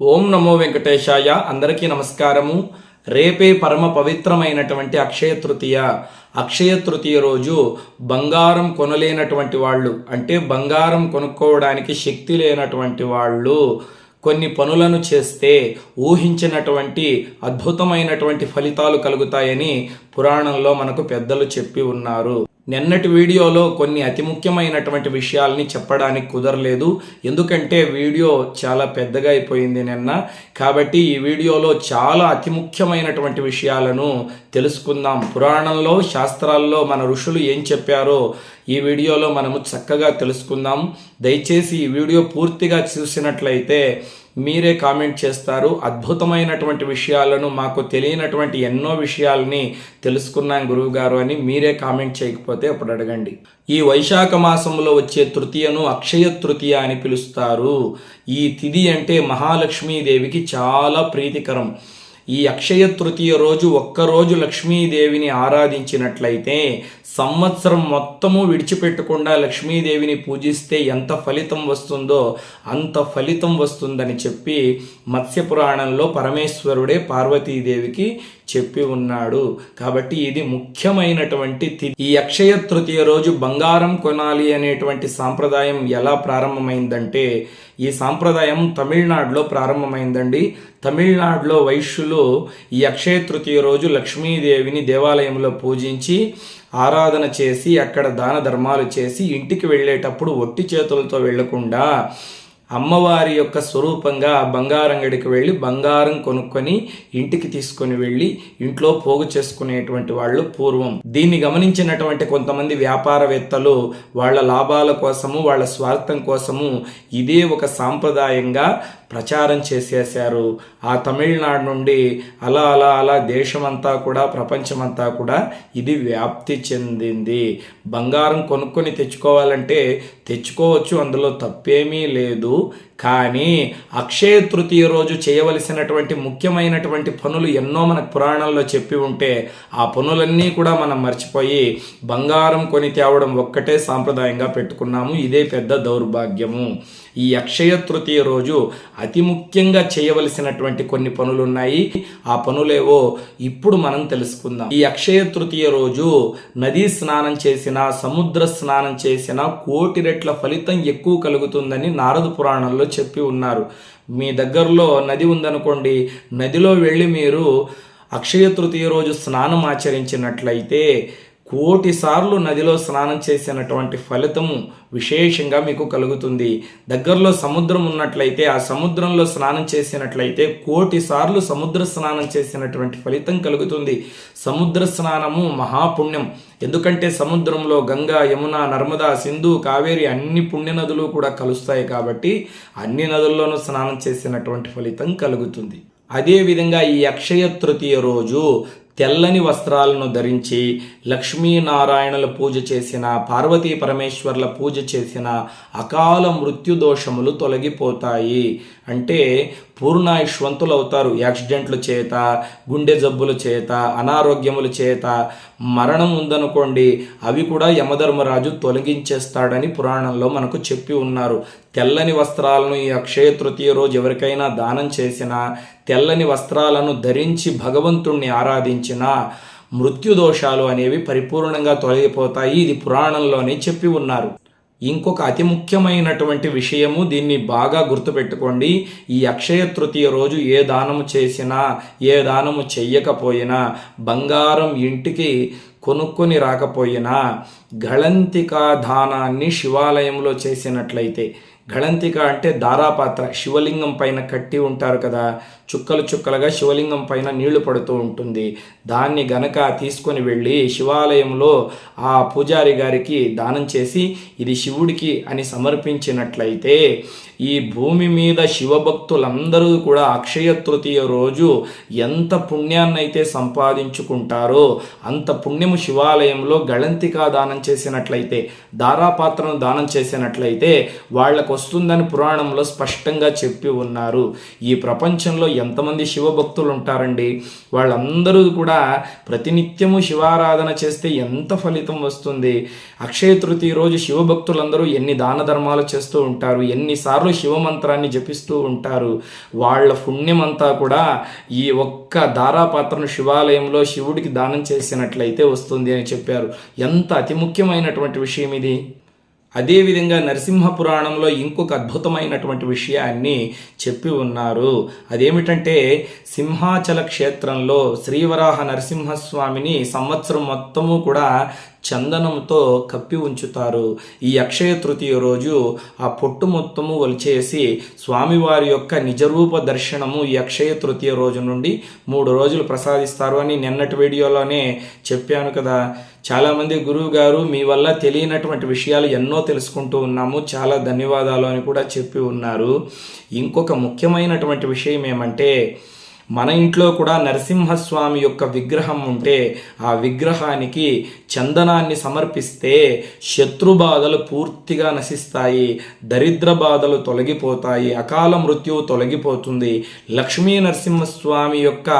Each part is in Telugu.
ఓం నమో వెంకటేశాయ. అందరికీ నమస్కారము. రేపే పరమ పవిత్రమైనటువంటి అక్షయ తృతీయ. అక్షయ తృతీయ రోజు బంగారం కొనలేనటువంటి వాళ్ళు అంటే బంగారం కొనుక్కోవడానికి శక్తి లేనటువంటి వాళ్ళు కొన్ని పనులను చేస్తే ఊహించినటువంటి అద్భుతమైనటువంటి ఫలితాలు కలుగుతాయని పురాణంలో మనకు పెద్దలు చెప్పి ఉన్నారు. నిన్నటి వీడియోలో కొన్ని అతి ముఖ్యమైనటువంటి విషయాల్ని చెప్పడానికి కుదరలేదు. ఎందుకంటే వీడియో చాలా పెద్దగా అయిపోయింది నిన్న. కాబట్టి ఈ వీడియోలో చాలా అతి ముఖ్యమైనటువంటి విషయాలను తెలుసుకుందాం. పురాణంలో శాస్త్రాల్లో మన ఋషులు ఏం చెప్పారో ఈ వీడియోలో మనము చక్కగా తెలుసుకుందాం. దయచేసి ఈ వీడియో పూర్తిగా చూసినట్లయితే మీరే కామెంట్ చేస్తారు. అద్భుతమైనటువంటి విషయాలను మాకు తెలియనటువంటి ఎన్నో విషయాల్ని తెలుసుకున్నాం గురువుగారు అని మీరే కామెంట్ చేయకపోతే అప్పుడు అడగండి. ఈ వైశాఖ మాసంలో వచ్చే తృతీయను అక్షయ తృతీయ అని పిలుస్తారు. ఈ తిథి అంటే మహాలక్ష్మీదేవికి చాలా ప్రీతికరం. ఈ అక్షయ తృతీయ రోజు ఒక్కరోజు లక్ష్మీదేవిని ఆరాధించినట్లయితే సంవత్సరం మొత్తము విడిచిపెట్టకుండా లక్ష్మీదేవిని పూజిస్తే ఎంత ఫలితం వస్తుందో అంత ఫలితం వస్తుందని చెప్పి మత్స్య పురాణంలో పరమేశ్వరుడే పార్వతీదేవికి చెప్పి ఉన్నాడు. కాబట్టి ఇది ముఖ్యమైనటువంటి ఈ అక్షయ తృతీయ రోజు బంగారం కొనాలి అనేటువంటి సాంప్రదాయం ఎలా ప్రారంభమైందంటే ఈ సాంప్రదాయం తమిళనాడులో ప్రారంభమైందండి. తమిళనాడులో వైశ్యులు ఈ అక్షయ తృతీయ రోజు లక్ష్మీదేవిని దేవాలయంలో పూజించి ఆరాధన చేసి అక్కడ దాన ధర్మాలు చేసి ఇంటికి వెళ్ళేటప్పుడు ఒట్టి చేతులతో వెళ్ళకుండా అమ్మవారి యొక్క స్వరూపంగా బంగారం గడికి వెళ్ళి బంగారం కొనుక్కొని ఇంటికి తీసుకొని వెళ్ళి ఇంట్లో పోగు చేసుకునేటువంటి వాళ్ళు పూర్వం. దీన్ని గమనించినటువంటి కొంతమంది వ్యాపారవేత్తలు వాళ్ళ లాభాల కోసము వాళ్ళ స్వార్థం కోసము ఇదే ఒక సాంప్రదాయంగా ప్రచారం చేసేసారు ఆ తమిళనాడు నుండి అలా అలా అలా దేశమంతా కూడా ప్రపంచమంతా కూడా ఇది వ్యాప్తి చెందింది. బంగారం కొనుక్కొని తెచ్చుకోవాలంటే తెచ్చుకోవచ్చు. అందులో తప్పేమీ లేదు. కానీ అక్షయ తృతీయ రోజు చేయవలసినటువంటి ముఖ్యమైనటువంటి పనులు ఎన్నో మనకు పురాణంలో చెప్పి ఉంటే ఆ పనులన్నీ కూడా మనం మర్చిపోయి బంగారం కొని తేవడం ఒక్కటే సాంప్రదాయంగా పెట్టుకున్నాము. ఇదే పెద్ద దౌర్భాగ్యము. ఈ అక్షయ తృతీయ రోజు అతి ముఖ్యంగా చేయవలసినటువంటి కొన్ని పనులు ఉన్నాయి ఆ పనులేవో ఇప్పుడు మనం తెలుసుకుందాం. ఈ అక్షయ తృతీయ రోజు నదీ స్నానం చేసిన సముద్ర స్నానం చేసిన కోటి రెట్ల ఫలితం ఎక్కువ కలుగుతుందని నారద పురాణంలో చెప్పి ఉన్నారు. మీ దగ్గరలో నది ఉందనుకోండి నదిలో వెళ్ళి మీరు అక్షయ తృతీయ రోజు స్నానం ఆచరించినట్లయితే కోటి సార్లు నదిలో స్నానం చేసినటువంటి ఫలితము విశేషంగా మీకు కలుగుతుంది. దగ్గరలో సముద్రం ఉన్నట్లయితే ఆ సముద్రంలో స్నానం చేసినట్లయితే కోటి సార్లు సముద్ర స్నానం చేసినటువంటి ఫలితం కలుగుతుంది. సముద్ర స్నానము మహాపుణ్యం. ఎందుకంటే సముద్రంలో గంగా యమున నర్మదా సింధు కావేరి అన్ని పుణ్య నదులు కూడా కలుస్తాయి కాబట్టి అన్ని నదుల్లోనూ స్నానం చేసినటువంటి ఫలితం కలుగుతుంది. అదేవిధంగా ఈ అక్షయ తృతీయ రోజు తెల్లని వస్త్రాలను ధరించి లక్ష్మీనారాయణుల పూజ చేసిన పార్వతీ పరమేశ్వర్ల పూజ చేసిన అకాల మృత్యు దోషములు తొలగిపోతాయి. అంటే పూర్ణాయుష్వంతులు అవుతారు యాక్సిడెంట్ల చేత గుండె జబ్బుల చేత అనారోగ్యముల చేత మరణం ఉందనుకోండి అవి కూడా యమధర్మరాజు తొలగించేస్తాడని పురాణంలో మనకు చెప్పి ఉన్నారు. తెల్లని వస్త్రాలను ఈ అక్షయ తృతీయ రోజు ఎవరికైనా దానం చేసినా తెల్లని వస్త్రాలను ధరించి భగవంతుణ్ణి ఆరాధించిన మృత్యుదోషాలు అనేవి పరిపూర్ణంగా తొలగిపోతాయి. ఇది పురాణంలోనే చెప్పి ఉన్నారు. ఇంకొక అతి ముఖ్యమైనటువంటి విషయము దీన్ని బాగా గుర్తుపెట్టుకోండి. ఈ అక్షయ తృతీయ రోజు ఏ దానము చేసినా ఏ దానము చెయ్యకపోయినా బంగారం ఇంటికి కొనుక్కొని రాకపోయినా గళంతికా దానాన్ని శివాలయంలో చేసినట్లయితే గళంతిక అంటే దారాపాత్ర శివలింగం పైన కట్టి ఉంటారు కదా చుక్కలు చుక్కలుగా శివలింగం పైన నీళ్ళు పడుతూ ఉంటుంది. దాన్ని గనక తీసుకొని వెళ్ళి శివాలయంలో ఆ పూజారి గారికి దానం చేసి ఇది శివుడికి అని సమర్పించినట్లయితే ఈ భూమి మీద శివభక్తులందరూ కూడా అక్షయ తృతీయ రోజు ఎంత పుణ్యాన్నైతే సంపాదించుకుంటారో అంత పుణ్యము శివాలయంలో గళంతికా దానం చేసినట్లయితే దారాపాత్రను దానం చేసినట్లయితే వాళ్ళకు వస్తుందని పురాణంలో స్పష్టంగా చెప్పి ఉన్నారు. ఈ ప్రపంచంలో ఎంతమంది శివభక్తులు ఉంటారండి వాళ్ళందరూ కూడా ప్రతినిత్యము శివారాధన చేస్తే ఎంత ఫలితం వస్తుంది? అక్షయ తృతీయ రోజు శివభక్తులందరూ ఎన్ని దాన ధర్మాలు చేస్తూ ఉంటారు? ఎన్నిసార్లు శివమంత్రాన్ని జపిస్తూ ఉంటారు? వాళ్ళ పుణ్యమంతా కూడా ఈ ఒక్క ధారాపాత్రను శివాలయంలో శివుడికి దానం చేసినట్లయితే వస్తుంది అని చెప్పారు. ఎంత అతి ముఖ్యమైనటువంటి విషయం ఇది. అదేవిధంగా నరసింహ పురాణంలో ఇంకొక అద్భుతమైనటువంటి విషయాన్ని చెప్పి ఉన్నారు. అదేమిటంటే సింహాచల క్షేత్రంలో శ్రీవరాహ నరసింహస్వామిని సంవత్సరం మొత్తము కూడా చందనంతో కప్పి ఉంచుతారు. ఈ అక్షయ తృతీయ రోజు ఆ పొట్టు మొత్తము ఒలిచేసి స్వామివారి యొక్క నిజరూప దర్శనము ఈ అక్షయ తృతీయ రోజు నుండి మూడు రోజులు ప్రసాదిస్తారు అని నిన్నటి వీడియోలోనే చెప్పాను కదా. చాలామంది గురువు గారు మీ వల్ల తెలియనటువంటి విషయాలు ఎన్నో తెలుసుకుంటూ ఉన్నాము. చాలా ధన్యవాదాలు అని కూడా చెప్పి ఉన్నారు. ఇంకొక ముఖ్యమైనటువంటి విషయం ఏమంటే మన ఇంట్లో కూడా నరసింహస్వామి యొక్క విగ్రహం ఉంటే ఆ విగ్రహానికి చందనాన్ని సమర్పిస్తే శత్రు బాధలు పూర్తిగా నశిస్తాయి దరిద్ర బాధలు తొలగిపోతాయి అకాల మృత్యువు తొలగిపోతుంది. లక్ష్మీ నరసింహస్వామి యొక్క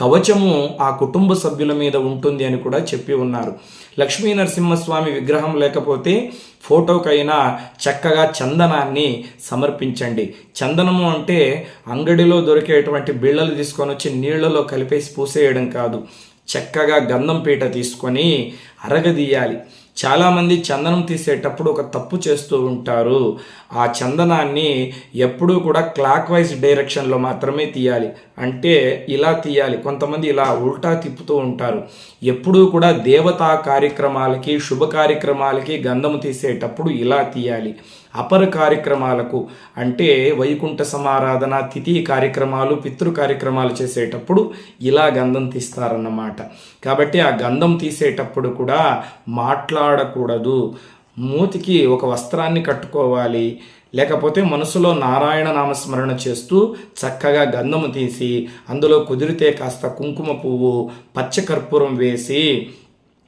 కవచము ఆ కుటుంబ సభ్యుల మీద ఉంటుంది అని కూడా చెప్పి ఉన్నారు. లక్ష్మీ నరసింహస్వామి విగ్రహం లేకపోతే ఫోటోకైనా చక్కగా చందనాన్ని సమర్పించండి. చందనము అంటే అంగడిలో దొరికేటువంటి బిళ్ళలు తీసుకొని వచ్చి నీళ్ళలో కలిపేసి పూసేయడం కాదు. చక్కగా గంధం పీట తీసుకొని అరగదీయాలి. చాలామంది చందనం తీసేటప్పుడు ఒక తప్పు చేస్తూ ఉంటారు. ఆ చందనాన్ని ఎప్పుడూ కూడా క్లాక్ వైజ్ డైరెక్షన్లో మాత్రమే తీయాలి. అంటే ఇలా తీయాలి. కొంతమంది ఇలా ఉల్టా తిప్పుతూ ఉంటారు. ఎప్పుడూ కూడా దేవతా కార్యక్రమాలకి శుభ కార్యక్రమాలకి గంధము తీసేటప్పుడు ఇలా తీయాలి. అపర కార్యక్రమాలకు అంటే వైకుంఠ సమారాధన తిథి కార్యక్రమాలు పితృ కార్యక్రమాలు చేసేటప్పుడు ఇలా గంధం తీస్తారన్నమాట. కాబట్టి ఆ గంధం తీసేటప్పుడు కూడా మాట్లాడకూడదు. మూతికి ఒక వస్త్రాన్ని కట్టుకోవాలి. లేకపోతే మనసులో నారాయణ నామస్మరణ చేస్తూ చక్కగా గంధము తీసి అందులో కుదిరితే కాస్త కుంకుమ పువ్వు పచ్చకర్పూరం వేసి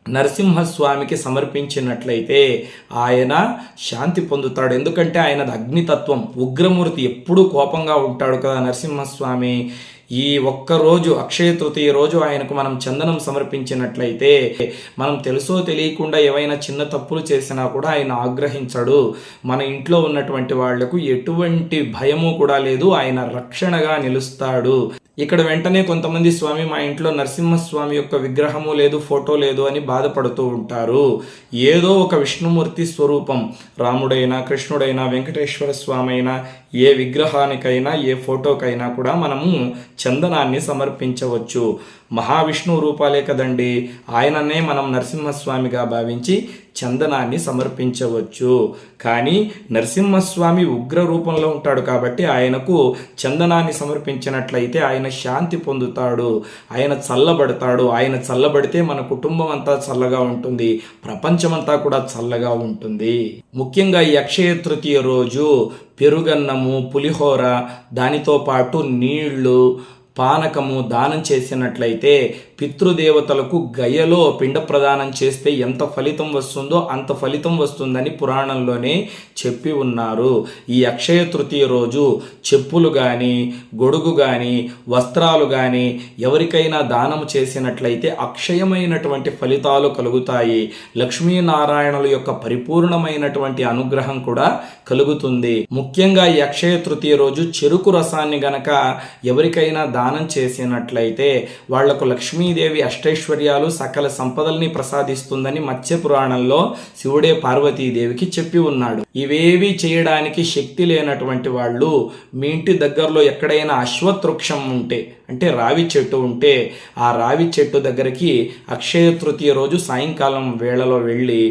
నరసింహస్వామికి సమర్పించినట్లయితే ఆయన శాంతి పొందుతాడు. ఎందుకంటే ఆయనది అగ్నితత్వం. ఉగ్రమూర్తి ఎప్పుడూ కోపంగా ఉంటాడు కదా నరసింహస్వామి. ఈ ఒక్క రోజు అక్షయ తృతీయ రోజు ఆయనకు మనం చందనం సమర్పించినట్లయితే మనం తెలుసో తెలియకుండా ఏవైనా చిన్న తప్పులు చేసినా కూడా ఆయన ఆగ్రహించడు. మన ఇంట్లో ఉన్నటువంటి వాళ్ళకు ఎటువంటి భయము కూడా లేదు. ఆయన రక్షణగా నిలుస్తాడు. ఇక్కడ వెంటనే కొంతమంది స్వామి మా ఇంట్లో నరసింహస్వామి యొక్క విగ్రహము లేదు ఫోటో లేదు అని బాధపడుతూ ఉంటారు. ఏదో ఒక విష్ణుమూర్తి స్వరూపం. రాముడైనా కృష్ణుడైనా వెంకటేశ్వర స్వామి అయినా ఏ విగ్రహానికైనా ఏ ఫోటోకైనా కూడా మనము చందనాన్ని సమర్పించవచ్చు. మహావిష్ణువు రూపాలే కదండి. ఆయననే మనం నరసింహస్వామిగా భావించి చందనాన్ని సమర్పించవచ్చు. కానీ నరసింహస్వామి ఉగ్ర రూపంలో ఉంటాడు కాబట్టి ఆయనకు చందనాన్ని సమర్పించినట్లయితే ఆయన శాంతి పొందుతాడు. ఆయన చల్లబడతాడు. ఆయన చల్లబడితే మన కుటుంబం అంతా చల్లగా ఉంటుంది. ప్రపంచమంతా కూడా చల్లగా ఉంటుంది. ముఖ్యంగా ఈ అక్షయ తృతీయ రోజు పెరుగన్నము పులిహోర దానితో పాటు నీళ్ళు పానకము దానం చేసినట్లయితే పితృదేవతలకు గయలో పిండ ప్రదానం చేస్తే ఎంత ఫలితం వస్తుందో అంత ఫలితం వస్తుందని పురాణంలోనే చెప్పి ఉన్నారు. ఈ అక్షయ తృతీయ రోజు చెప్పులు కానీ గొడుగు కానీ వస్త్రాలు కానీ ఎవరికైనా దానం చేసినట్లయితే అక్షయమైనటువంటి ఫలితాలు కలుగుతాయి. లక్ష్మీనారాయణుల యొక్క పరిపూర్ణమైనటువంటి అనుగ్రహం కూడా కలుగుతుంది. ముఖ్యంగా ఈ అక్షయ తృతీయ రోజు చెరుకు రసాన్ని గనక ఎవరికైనా దానం చేసినట్లయితే వాళ్ళకు లక్ష్మీదేవి అష్టైశ్వర్యాలు సకల సంపదల్ని ప్రసాదిస్తుందని మత్స్య పురాణంలో శివుడే పార్వతీదేవికి చెప్పి ఉన్నాడు. ఇవేవి చేయడానికి శక్తి లేనటువంటి వాళ్ళు మీ ఇంటి దగ్గరలో ఎక్కడైనా అశ్వతృక్షం ఉంటే అంటే రావి చెట్టు ఉంటే ఆ రావి చెట్టు దగ్గరికి అక్షయ తృతీయ రోజు సాయంకాలం వేళలో వెళ్ళి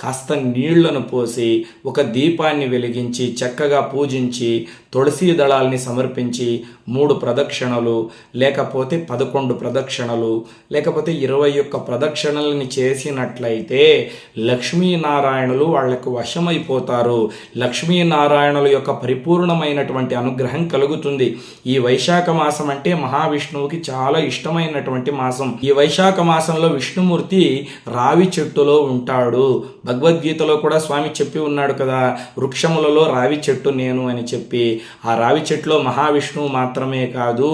కాస్త నీళ్ళను పోసి ఒక దీపాన్ని వెలిగించి చక్కగా పూజించి తులసీ దళాల్ని సమర్పించి మూడు ప్రదక్షిణలు లేకపోతే పదకొండు ప్రదక్షిణలు లేకపోతే ఇరవై ఒక్క ప్రదక్షిణల్ని చేసినట్లయితే లక్ష్మీనారాయణులు వాళ్ళకు వశమైపోతారు. లక్ష్మీనారాయణుల యొక్క పరిపూర్ణమైనటువంటి అనుగ్రహం కలుగుతుంది. ఈ వైశాఖ మాసం అంటే మహావిష్ణువుకి చాలా ఇష్టమైనటువంటి మాసం. ఈ వైశాఖ మాసంలో విష్ణుమూర్తి రావి చెట్టులో ఉంటాడు. భగవద్గీతలో కూడా స్వామి చెప్పి ఉన్నాడు కదా వృక్షములలో రావి చెట్టు నేను అని చెప్పి. ఆ రావి చెట్టులో మహావిష్ణువు మాత్రమే కాదు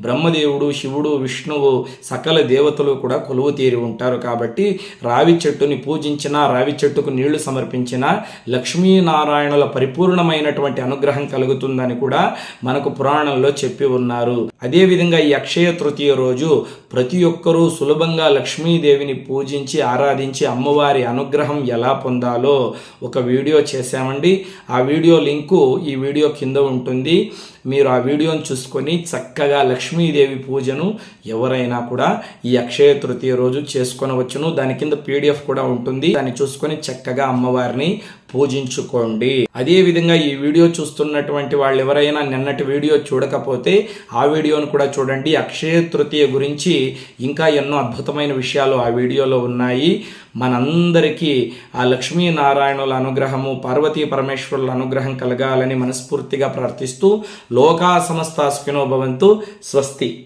బ్రహ్మదేవుడు శివుడు విష్ణువు సకల దేవతలు కూడా కొలువు తీరి ఉంటారు. కాబట్టి రావి చెట్టుని పూజించిన రావి చెట్టుకు నీళ్ళు సమర్పించిన లక్ష్మీనారాయణుల పరిపూర్ణమైనటువంటి అనుగ్రహం కలుగుతుందని కూడా మనకు పురాణంలో చెప్పి ఉన్నారు. అదేవిధంగా ఈ అక్షయ తృతీయ రోజు ప్రతి ఒక్కరూ సులభంగా లక్ష్మీదేవిని పూజించి ఆరాధించి అమ్మవారి అనుగ్రహం ఎలా పొందాలో ఒక వీడియో చేశామండి. ఆ వీడియో లింకు ఈ వీడియో కింద ఉంటుంది. మీరు ఆ వీడియోను చూసుకొని చక్కగా లక్ష్మీదేవి పూజను ఎవరైనా కూడా ఈ అక్షయ తృతీయ రోజు చేసుకొనవచ్చును. దాని కింద పీడిఎఫ్ కూడా ఉంటుంది. దాన్ని చూసుకొని చక్కగా అమ్మవారిని పూజించుకోండి. అదే విధంగా ఈ వీడియో చూస్తున్నటువంటి వాళ్ళు ఎవరైనా నిన్నటి వీడియో చూడకపోతే ఆ వీడియోను కూడా చూడండి. అక్షయ తృతీయ గురించి ఇంకా ఎన్నో అద్భుతమైన విషయాలు ఆ వీడియోలో ఉన్నాయి. మనందరికీ ఆ లక్ష్మీనారాయణుల అనుగ్రహము పార్వతీ పరమేశ్వరుల అనుగ్రహం కలగాలని మనస్ఫూర్తిగా ప్రార్థిస్తూ లోకా సమస్త స్వస్తి.